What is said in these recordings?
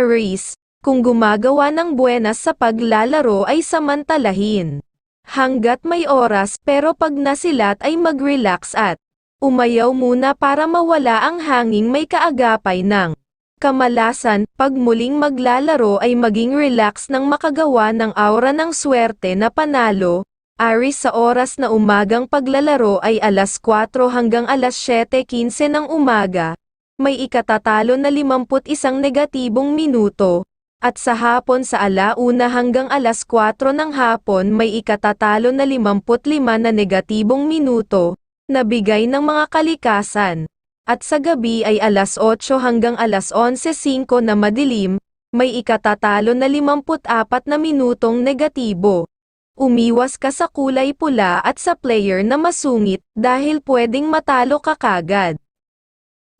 Aries, kung gumagawa ng buenas sa paglalaro ay samantalahin. Hanggat may oras pero pag nasilat ay mag-relax at umayaw muna para mawala ang hanging may kaagapay ng kamalasan, pag muling maglalaro ay maging relax nang makagawa ng aura ng swerte na panalo, Aris sa oras na umagang paglalaro ay alas 4 hanggang alas 7.15 ng umaga, may ikatatalo na 51 negatibong minuto, at sa hapon sa alauna hanggang alas 4 ng hapon may ikatatalo na 55 na negatibong minuto, na bigay ng mga kalikasan. At sa gabi ay alas 8 hanggang alas 11.05 na madilim, may ikatatalo na 54 na minutong negatibo. Umiwas ka sa kulay pula at sa player na masungit dahil pwedeng matalo ka kagad.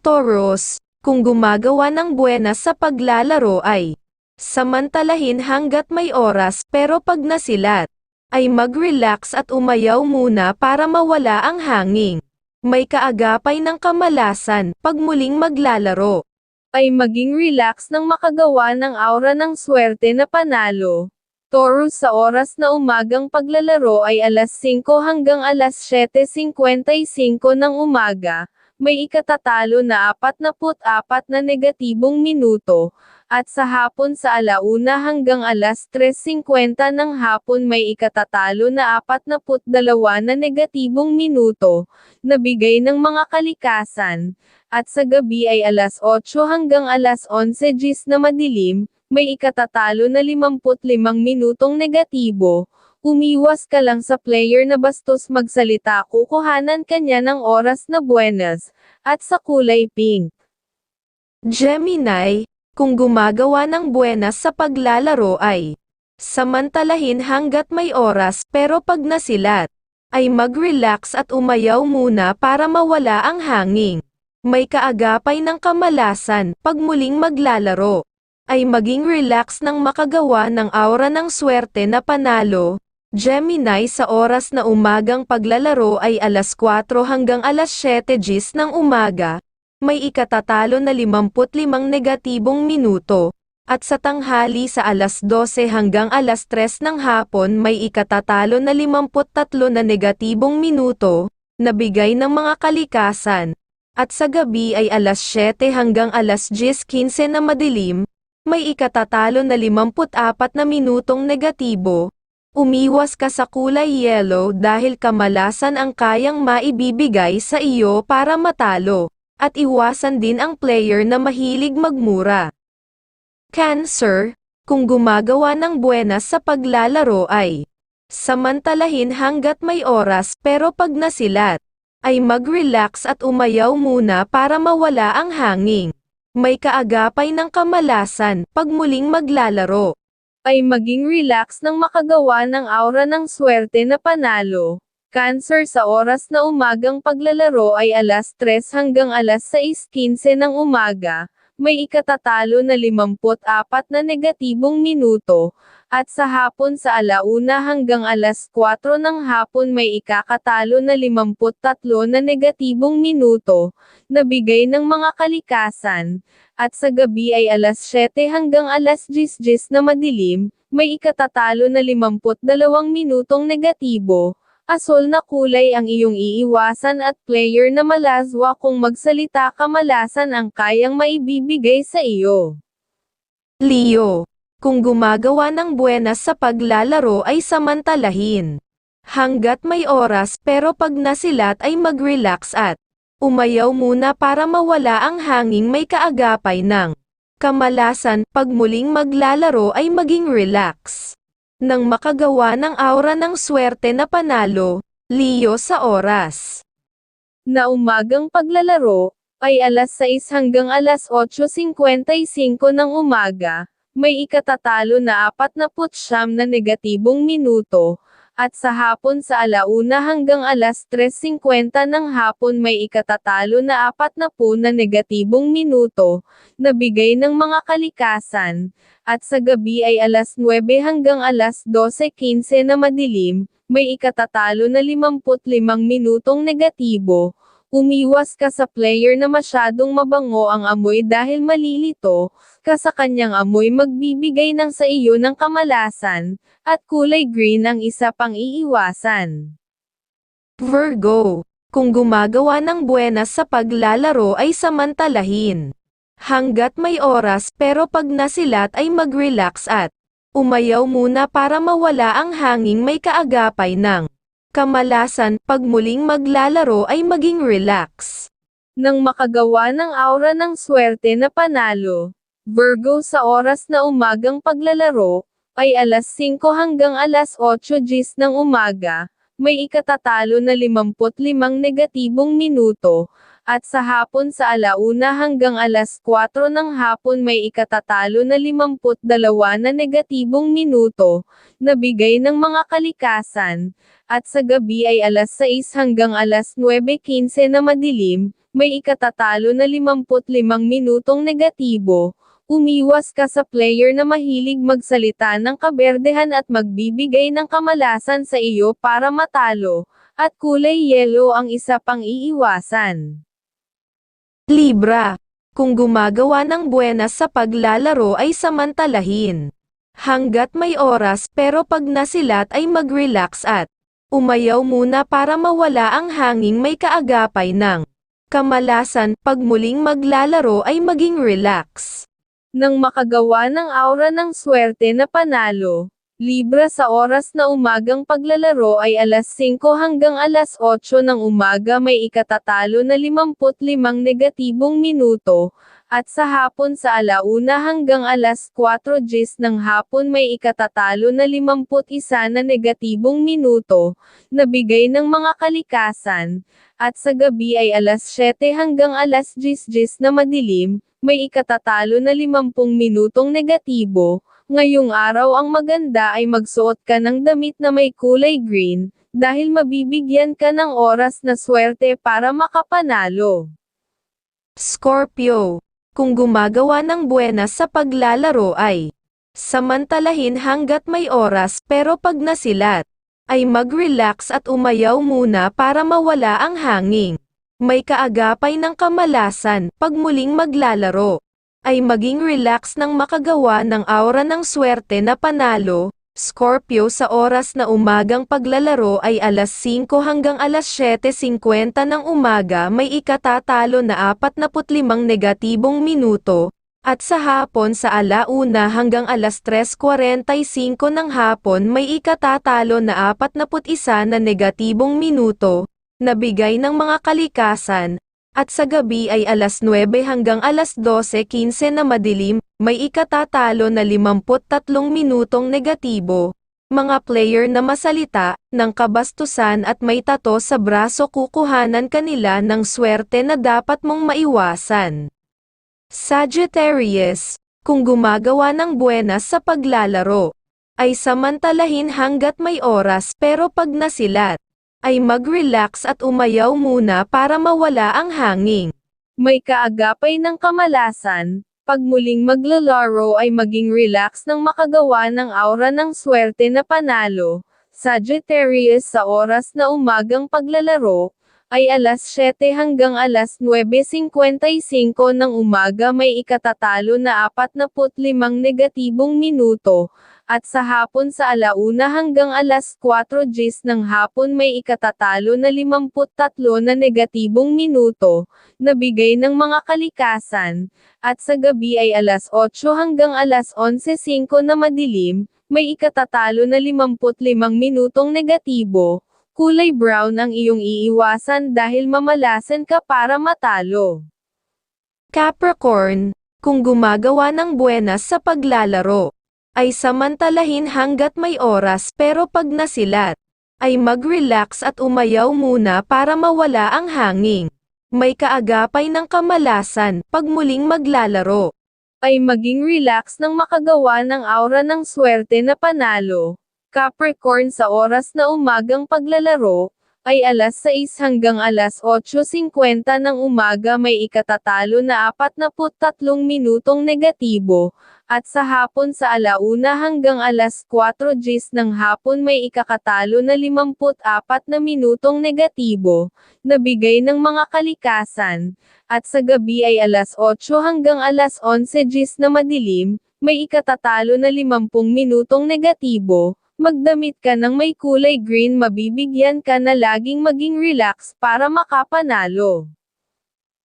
Taurus, kung gumagawa ng buenas sa paglalaro ay samantalahin hanggat may oras pero pag nasilat, ay mag-relax at umayaw muna para mawala ang hanging. May kaagapay ng kamalasan pag muling maglalaro, ay maging relax nang makagawa ng aura ng swerte na panalo. Taurus sa oras na umagang paglalaro ay alas 5 hanggang alas 7.55 ng umaga, may ikatatalo na 44 na negatibong minuto, at sa hapon sa alauna hanggang alas 3.50 ng hapon may ikatatalo na 42 na negatibong minuto, na bigay ng mga kalikasan, at sa gabi ay alas 8 hanggang alas 11 gis na madilim, may ikatatalo na 55 minutong negatibo, umiwas ka lang sa player na bastos magsalita kukuhanan kanya ng oras na buenas, at sa kulay pink. Gemini, kung gumagawa ng buenas sa paglalaro ay samantalahin hanggat may oras pero pag nasilat, ay mag-relax at umayaw muna para mawala ang hanging. May kaagapay ng kamalasan pag muling maglalaro ay maging relax nang makagawa ng aura ng swerte na panalo. Gemini sa oras na umagang paglalaro ay alas 4 hanggang alas 7 gis ng umaga, may ikatatalo na 55 negatibong minuto, at sa tanghali sa alas 12 hanggang alas 3 ng hapon may ikatatalo na 53 na negatibong minuto, na bigay ng mga kalikasan, at sa gabi ay alas 7 hanggang alas 10.15 na madilim, may ikatatalo na 54 na minutong negatibo. Umiwas ka sa kulay yellow dahil kamalasan ang kayang maibibigay sa iyo para matalo, at iwasan din ang player na mahilig magmura. Cancer, kung gumagawa ng buenas sa paglalaro ay samantalahin hanggat may oras pero pag nasilat, ay mag-relax at umayaw muna para mawala ang hanging may kaagapay ng kamalasan pag muling maglalaro, ay maging relax nang makagawa ng aura ng swerte na panalo. Cancer sa oras na umagang paglalaro ay alas 3 hanggang alas 6.15 ng umaga, may ikatatalo na 54 na negatibong minuto, at sa hapon sa alauna hanggang alas 4 ng hapon may ikakatalo na 53 na negatibong minuto, na bigay ng mga kalikasan, at sa gabi ay alas 7 hanggang alas 10 na madilim, may ikatatalo na 52 minutong negatibo, asol na kulay ang iyong iiwasan at player na malazwa kung magsalita kamalasan ang kayang maibibigay sa iyo. Leo, kung gumagawa ng buenas sa paglalaro ay samantalahin. Hanggat may oras pero pag nasilat ay mag-relax at umayaw muna para mawala ang hanging may kaagapay ng kamalasan pag muling maglalaro ay maging relax nang makagawa ng aura ng swerte na panalo, Leo sa oras. Na umagang paglalaro, ay alas 6 hanggang alas 8.55 ng umaga, may ikatatalo na 49 na negatibong minuto, at sa hapon sa alauna hanggang alas 3.50 ng hapon may ikatatalo na 40 na negatibong minuto, na bigay ng mga kalikasan, at sa gabi ay alas 9 hanggang alas 12.15 na madilim, may ikatatalo na 55 minutong negatibo, Umiwas ka sa player na masyadong mabango ang amoy dahil malilito, ka sa kanyang amoy magbibigay ng sa iyo ng kamalasan, at kulay green ang isa pang iiwasan. Virgo, kung gumagawa ng buenas sa paglalaro ay samantalahin. Hanggat may oras pero pag nasilat ay mag-relax at umayaw muna para mawala ang hanging may kaagapay ng kamalasan pag muling maglalaro ay maging relax. Nang makagawa ng aura ng swerte na panalo, Virgo sa oras na umagang paglalaro, ay alas 5 hanggang alas 8 gis ng umaga, may ikatatalo na 55 negatibong minuto, at sa hapon sa alauna hanggang alas 4 ng hapon may ikatatalo na 52 na negatibong minuto, na bigay ng mga kalikasan, at sa gabi ay alas 6 hanggang alas 9.15 na madilim, may ikatatalo na 55 minutong negatibo, umiwas ka sa player na mahilig magsalita ng kaberdehan at magbibigay ng kamalasan sa iyo para matalo, at kulay yellow ang isa pang iiwasan. Libra, kung gumagawa ng buenas sa paglalaro ay samantalahin. Hanggat may oras pero pag nasilat ay mag-relax at umayaw muna para mawala ang hanging may kaagapay ng kamalasan pag muling maglalaro ay maging relax. Nang makagawa ng aura ng swerte na panalo, Libra sa oras na umagang paglalaro ay alas 5 hanggang alas 8 ng umaga may ikatatalo na 55 negatibong minuto, at sa hapon sa alauna hanggang alas 4 gis ng hapon may ikatatalo na 51 na negatibong minuto, na bigay ng mga kalikasan, at sa gabi ay alas 7 hanggang alas 10 gis na madilim, may ikatatalo na 50 minutong negatibo, ngayong araw ang maganda ay magsuot ka ng damit na may kulay green, dahil mabibigyan ka ng oras na swerte para makapanalo. Scorpio, kung gumagawa ng buenas sa paglalaro ay samantalahin hanggat may oras pero pag nasilat ay mag-relax at umayaw muna para mawala ang hanging. May kaagapay ng kamalasan pag muling maglalaro ay maging relax nang makagawa ng aura ng swerte na panalo. Scorpio sa oras na umagang paglalaro ay alas 5 hanggang alas 7.50 ng umaga may ikatatalo na 45 negatibong minuto, at sa hapon sa alauna hanggang alas 3.45 ng hapon may ikatatalo na 41 na negatibong minuto, na bigay ng mga kalikasan, at sa gabi ay alas 9 hanggang alas 12.15 na madilim, may ikatatalo na 53 minutong negatibo. Mga player na masalita, ng kabastusan at may tato sa braso kukuhanan kanila ng swerte na dapat mong maiwasan. Sagittarius, kung gumagawa ng buenas sa paglalaro, ay samantalahin hanggat may oras pero pag nasilat, ay mag-relax at umayaw muna para mawala ang hanging. May kaagapay ng kamalasan, pag muling maglalaro ay maging relax nang makagawa ng aura ng swerte na panalo. Sagittarius sa oras na umagang paglalaro, ay alas 7 hanggang alas 9.55 ng umaga may ikatatalo na 45 negatibong minuto, at sa hapon sa alauna hanggang alas 4 gis ng hapon may ikatatalo na 53 na negatibong minuto, na bigay ng mga kalikasan, at sa gabi ay alas 8 hanggang alas 11.05 na madilim, may ikatatalo na 55 minutong negatibo, kulay brown ang iyong iiwasan dahil mamalasan ka para matalo. Capricorn, kung gumagawa ng buenas sa paglalaro, ay samantalahin hanggat may oras pero pag nasilat, ay mag-relax at umayaw muna para mawala ang hanging. May kaagapay ng kamalasan pag muling maglalaro. Ay maging relax nang makagawa ng aura ng swerte na panalo. Capricorn sa oras na umagang paglalaro, ay alas 6 hanggang alas 8.50 ng umaga may ikatatalo na 43 minutong negatibo, At sa hapon sa alauna hanggang alas 4 gis ng hapon may ikakatalo na 54 na minutong negatibo, na bigay ng mga kalikasan, at sa gabi ay alas 8 hanggang alas 11 gis na madilim, may ikatatalo na 50 minutong negatibo, magdamit ka ng may kulay green mabibigyan ka na laging maging relax para makapanalo.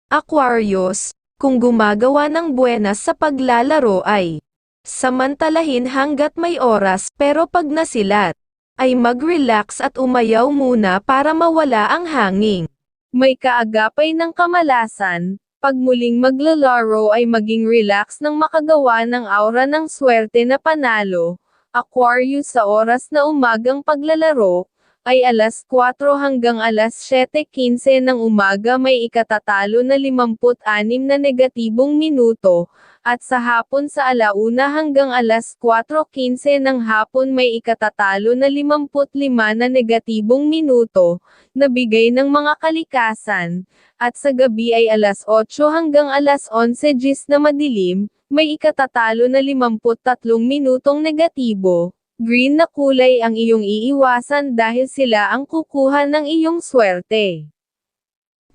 Aquarius, kung gumagawa ng buenas sa paglalaro ay samantalahin hanggat may oras pero pag nasilat, ay mag-relax at umayaw muna para mawala ang hangin. May kaagapay ng kamalasan, pag muling maglalaro ay maging relax ng makagawa ng aura ng swerte na panalo. Aquarius sa oras na umagang paglalaro, ay alas 4 hanggang alas 7.15 ng umaga may ikatatalo na 56 na negatibong minuto, at sa hapon sa alauna hanggang alas 4.15 ng hapon may ikatatalo na 55 na negatibong minuto, na bigay ng mga kalikasan, at sa gabi ay alas 8 hanggang alas 11 gis na madilim, may ikatatalo na 53 minutong negatibo. Green na kulay ang iyong iiwasan dahil sila ang kukuha ng iyong swerte.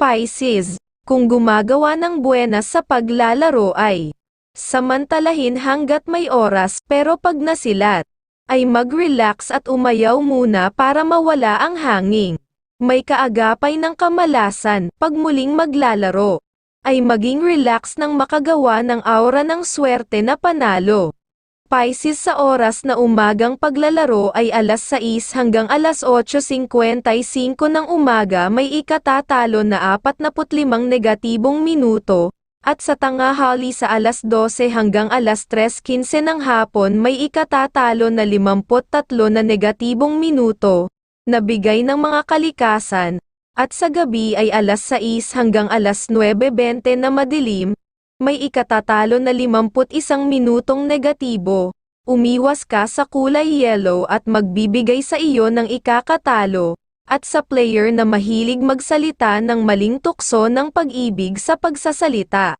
Pisces, kung gumagawa ng buenas sa paglalaro ay samantalahin hanggat may oras pero pag nasilat, ay mag-relax at umayaw muna para mawala ang hangin. May kaagapay ng kamalasan pag muling maglalaro, ay maging relax nang makagawa ng aura ng swerte na panalo. Pisces sa oras na umagang paglalaro ay alas 6 hanggang alas 8.55 ng umaga may ikatatalo na 45 negatibong minuto, at sa tangahali sa alas 12 hanggang alas 3.15 ng hapon may ikatatalo na 53 na negatibong minuto, na bigay ng mga kalikasan, at sa gabi ay alas 6 hanggang alas 9.20 na madilim, may ikatatalo na 51 minutong negatibo. Umiwas ka sa kulay yellow at magbibigay sa iyo ng ikakatalo, at sa player na mahilig magsalita ng maling tukso ng pag-ibig sa pagsasalita.